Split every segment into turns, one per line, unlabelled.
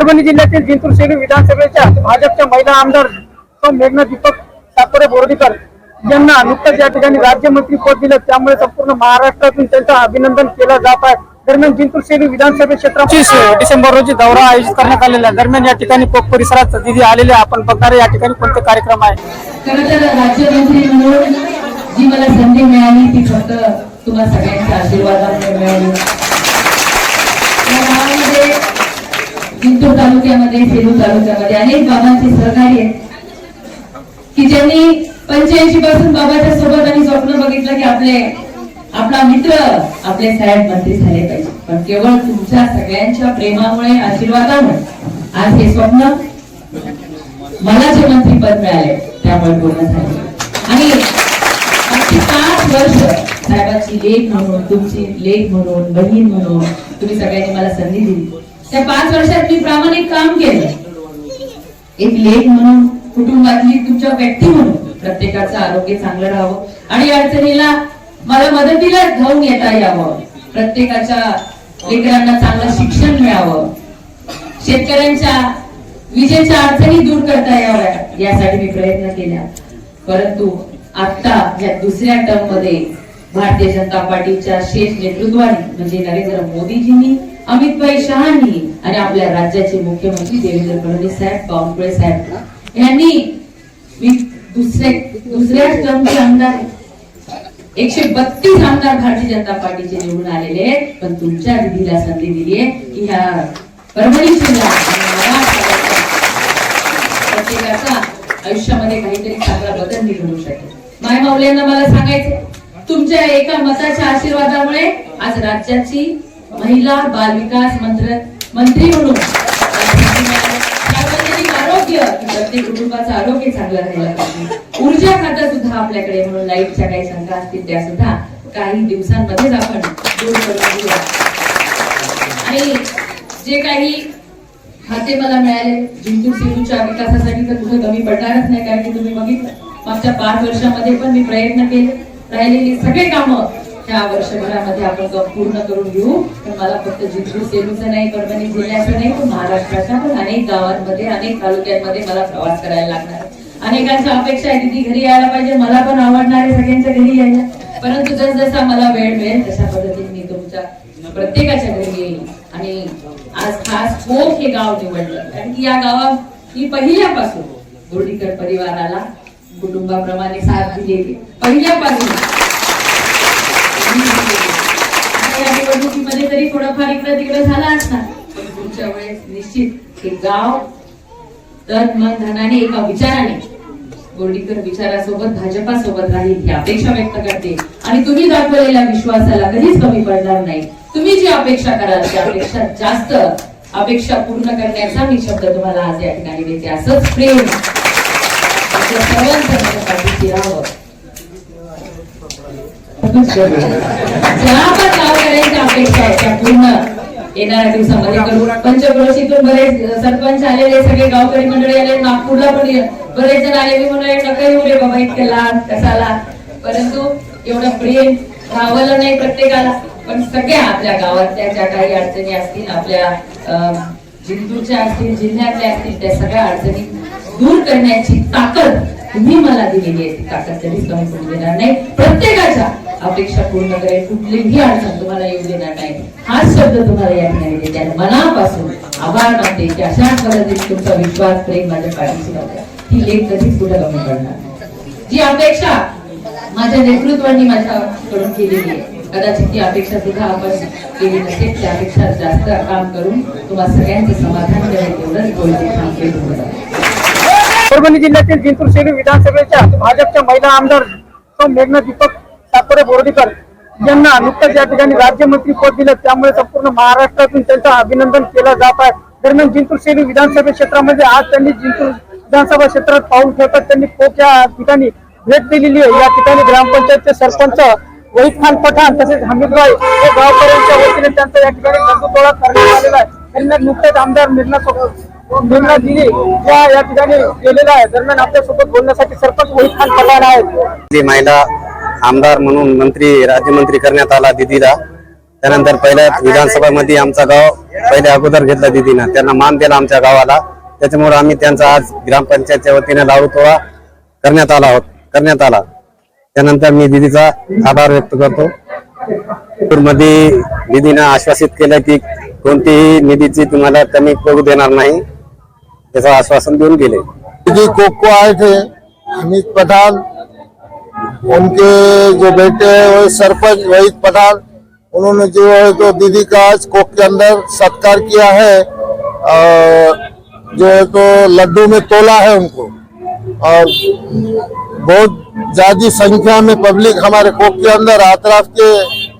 परभणी जिल्ह्यातील जिंतूर सेलू विधानसभेच्या भाजपच्या महिला आमदार सौ मेघना दीपक साकोरे बोर्डीकर यांना नुकतंच या ठिकाणी राज्यमंत्री पद दिलं. त्यामुळे संपूर्ण महाराष्ट्रातून त्यांचं अभिनंदन केलं जात आहे. दरम्यान जिंतूर सेलू विधानसभा क्षेत्रात डिसेंबर रोजी दौरा आयोजित करण्यात आलेला आहे. दरम्यान या ठिकाणी कोक परिसरात दिदी आलेले आहे. आपण बघणारे या ठिकाणी कोणते कार्यक्रम आहे.
खरं तर राज्यमंत्री म्हणून जी मला संधी मिळाली ती फक्त तुम्हा सगळ्यांच्या आशीर्वादामुळे मिळाली. जिंतूर तालुक्यामध्ये सेलू तालुक्यामध्ये अनेक बाबांचे सहकारी आहेत. की ज्यांनी पंच्याऐंशी पासून बाबाच्या सोबत आणि स्वप्न बघितलं की आपले आपला मित्र आपले साहेब मंत्री झाले पाहिजे. पण केवळ तुमच्या सगळ्यांच्या प्रेमामुळे आशीर्वादामुळे आज हे स्वप्न मला जे मंत्रीपद मिळाले त्यामुळे पूर्ण झाले. आणि पाच वर्ष साहेबांची लेख म्हणून तुमची लेख म्हणून बहीण म्हणून तुम्ही सगळ्यांनी मला संधी दिली. त्या पाच वर्षात मी प्रामाणिक काम केलं. एक लेख म्हणून कुटुंबातली तुमच्या व्यक्ती म्हणून प्रत्येकाचं आरोग्य चांगलं राहावं. आणि अडचणीला मला मदतीला धावून येता यावं. प्रत्येकाच्या लेकरांना चांगलं शिक्षण मिळावं. शेतकऱ्यांच्या विजेच्या अडचणी दूर करता याव्या यासाठी मी प्रयत्न केला परंतु आता या दुसऱ्या टर्ममध्ये भारतीय जनता पार्टीच्या शेष नेतृत्वाने म्हणजे नरेंद्र मोदीजींनी अमितभाई शहानी आणि आपल्या राज्याचे मुख्यमंत्री देवेंद्र फडणवीस साहेब बावनकुळे साहेब यांनी दुसरे दुसऱ्या टर्मचे आमदार एकशे बत्तीस आमदार भारतीय जनता पार्टीचे निवडून आलेले आहेत. पण तुमच्या विधीला संधी दिली आहे की ह्या परभणी प्रत्येकाचा आयुष्यामध्ये काहीतरी चांगला बदल मी शकेल माय माऊल्यांना मला सांगायचं तुमच्या एका मताच्या आशीर्वादामुळे आज राज्याची महिला बाल विकास मंत्र मंत्री म्हणून सार्वजनिक आरोग्य प्रत्येक कुटुंबाचं आरोग्य चांगलं राहायला पाहिजे. ऊर्जा खातं सुद्धा आपल्याकडे म्हणून लाईटच्या काही शंका असतील त्या सुद्धा काही दिवसांमध्येच आपण दूर करून घेऊया. आणि जे काही खाते मला मिळाले जिंतूर सिंधूच्या विकासासाठी तर कुठे कमी पडणारच नाही कारण की तुम्ही बघितलं मागच्या पाच वर्षामध्ये पण मी प्रयत्न केले. राहिलेली सगळे कामं ह्या वर्षभरामध्ये आपण पूर्ण करून घेऊ. पण मला फक्त जिंतूर सेलूचं नाही परभणी जिल्ह्याचं नाही पण महाराष्ट्राच्या पण अनेक गावांमध्ये अनेक तालुक्यांमध्ये मला प्रवास करायला लागणार अनेकांच्या अपेक्षा आहे दिदी ती घरी यायला पाहिजे. मला पण आवडणार आहे सगळ्यांच्या घरी यायला. परंतु जसजसा मला वेळ मिळेल तशा पद्धतीने मी तुमच्या प्रत्येकाच्या घरी येईल. आणि आज खास कोक हे गाव निवडलं. कारण की या गावात मी पहिल्यापासून बोर्डीकर परिवाराला कुटुंबाप्रमाणे साथ दिलेली. पहिल्यापासून निवडणुकीमध्ये तरी थोडंफार इकडं तिकडं झाला असणार. पण पुढच्या वेळेस निश्चित हे गाव तन मन धनाने एका विचाराने बोर्डीकर विचारासोबत भाजपा सोबत राहील ही अपेक्षा व्यक्त करते. आणि तुम्ही दाखवलेल्या विश्वासाला कधीच कमी पडणार नाही. तुम्ही जी अपेक्षा कराल त्यापेक्षा जास्त अपेक्षा पूर्ण करण्याचा मी शब्द तुम्हाला आज या ठिकाणी देते. असंच प्रेम. आपल्या सर्वांचं माझ्या ज्या पण गावकऱ्यांच्या अपेक्षा आहे त्या पूर्ण येणाऱ्या दिवसामध्ये करू पंचक्रोशीतून बरेच सरपंच आलेले सगळे गावकरी मंडळी आले नागपूरला पण बरेच जण आले मी म्हणले नका येऊ रे बाबा इतके लहान कसाला परंतु एवढं प्रेम राहावलं नाही प्रत्येकाला पण सगळ्या आपल्या गावातल्या ज्या काही अडचणी असतील आपल्या अं, जिंतूरच्या असतील जिल्ह्यातल्या असतील त्या सगळ्या अडचणी दूर करण्याची ताकद तुम्ही मला दिलेली आहे. ती ताकद कधीच कमी पडू देणार नाही. प्रत्येकाच्या अपेक्षा पूर्ण करेल. कुठलीही अडचण तुम्हाला येऊ देणार नाही. हाच शब्द तुम्हाला या ठिकाणी देते. आणि मनापासून आभार मानते की अशा पद्धतीने तुमचा विश्वास प्रेम माझ्या पाठीशी लावला ती लेख कधीच कुठे कमी पडणार नाही. जी अपेक्षा माझ्या नेतृत्वाने माझ्याकडून केलेली आहे कदाचित ती अपेक्षा सुद्धा आपण केली नसेल. त्यापेक्षा जास्त काम करून तुम्हाला सगळ्यांचं समाधान करेल एवढंच बोलते. काम केलं
परभणी जिल्ह्यातील जिंतूर सेलू विधानसभेच्या भाजपच्या महिला आमदार सौ मेघना दीपक साकोरे बोर्डीकर यांना नुकतंच या ठिकाणी राज्यमंत्री पद दिलं. त्यामुळे संपूर्ण महाराष्ट्रातून त्यांचं अभिनंदन केलं जात आहे. दरम्यान जिंतूर सेलू विधानसभा क्षेत्रामध्ये आज त्यांनी जिंतूर विधानसभा क्षेत्रात पाऊल ठेवतात त्यांनी पोक या ठिकाणी भेट दिलेली आहे. या ठिकाणी ग्रामपंचायतचे सरपंच वहीद खान पठाण तसेच हमीदभाई हे गावकऱ्यांच्या वतीने त्यांचा या ठिकाणी करण्यात आलेला आहे. त्यांना नुकतेच आमदार निर्णय दिली. या ठिकाणी आहे. दरम्यान आपल्यासोबत बोलण्यासाठी सरपंच खान आहेत.
महिला आमदार म्हणून मंत्री राज्यमंत्री करण्यात आला दिदीला. त्यानंतर पहिल्या विधानसभामध्ये आमचा गाव पहिल्या अगोदर घेतला दिदीनं. त्यांना मान दिला आमच्या गावाला. त्याच्यामुळे आम्ही त्यांचा आज ग्रामपंचायतच्या वतीने लाडू तोळा करण्यात आला होत करण्यात आला. त्यानंतर मी दिदीचा आभार व्यक्त करतो. मध्ये दिदीनं आश्वासित केलं की कोणतीही निधीची तुम्हाला कमी करू देणार नाही. आश्वासन देऊन गेले.
दीदी कोको आए थे अमित पठान उनके जो बेटे हैं सरपंच वहीद पठान उन्होंने जो है तो दीदी का आज कोक के अंदर सत्कार किया है, और जो है तो लड्डू में तोला है उनको। और बहुत ज़्यादा संख्या में पब्लिक हमारे कोक के अंदर आतराफ के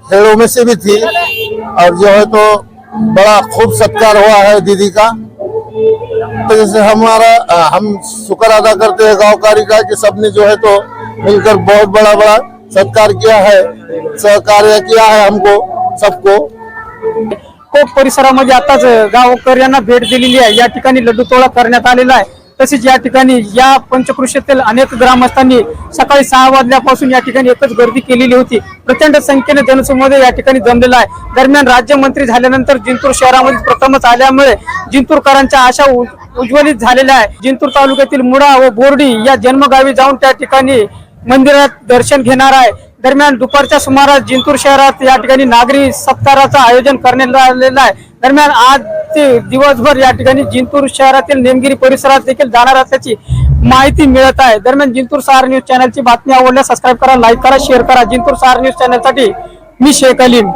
खेड़ों में से भी थी, और जो है तो बड़ा खूब सत्कार हुआ है दीदी का। तो जैसे हमारा हम शुक्र अदा करते हैं गांवकारी का कि सबने जो है तो मिलकर बहुत बड़ा बड़ा सत्कार किया है सहकार्य किया है हमको सबको।
कोक परिसरामध्ये आताच गावकऱ्यांना भेट दिलेली आहे. या ठिकाणी लड्डू तोळा करण्यात आलेला आहे. तसेच या ठिकाणी या पंचकृषीतील अनेक ग्रामस्थांनी सकाळी सहा वाजल्यापासून या ठिकाणी एकच गर्दी केलेली होती. प्रचंड संख्येने जनसमुदाय या ठिकाणी जमलेला आहे. दरम्यान राज्यमंत्री झाल्यानंतर जिंतूर शहरामध्ये प्रथमच आल्यामुळे जिंतूरकरांच्या आशा उज्ज्वलित झालेल्या आहे जिंतूर तालुक्यातील मुळा व बोर्डी या जन्मगावी जाऊन त्या ठिकाणी मंदिरात दर्शन घेणार आहे. दरम्यान दुपारच्या सुमारास जिंतूर शहरात या ठिकाणी नागरी सत्काराचं आयोजन करण्यात आलेलं आहे. दरम्यान आज ते दिवसभर या ठिकाणी जिंतूर शहरातील नेमगिरी परिसरात देखील जाणार असल्याची माहिती मिळत आहे. दरम्यान जिंतूर सहार न्यूज चॅनलची बातमी आवडल्यास सबस्क्राईब करा लाईक करा शेअर करा. जिंतूर सहार न्यूज चॅनलसाठी मी शेख अलीम.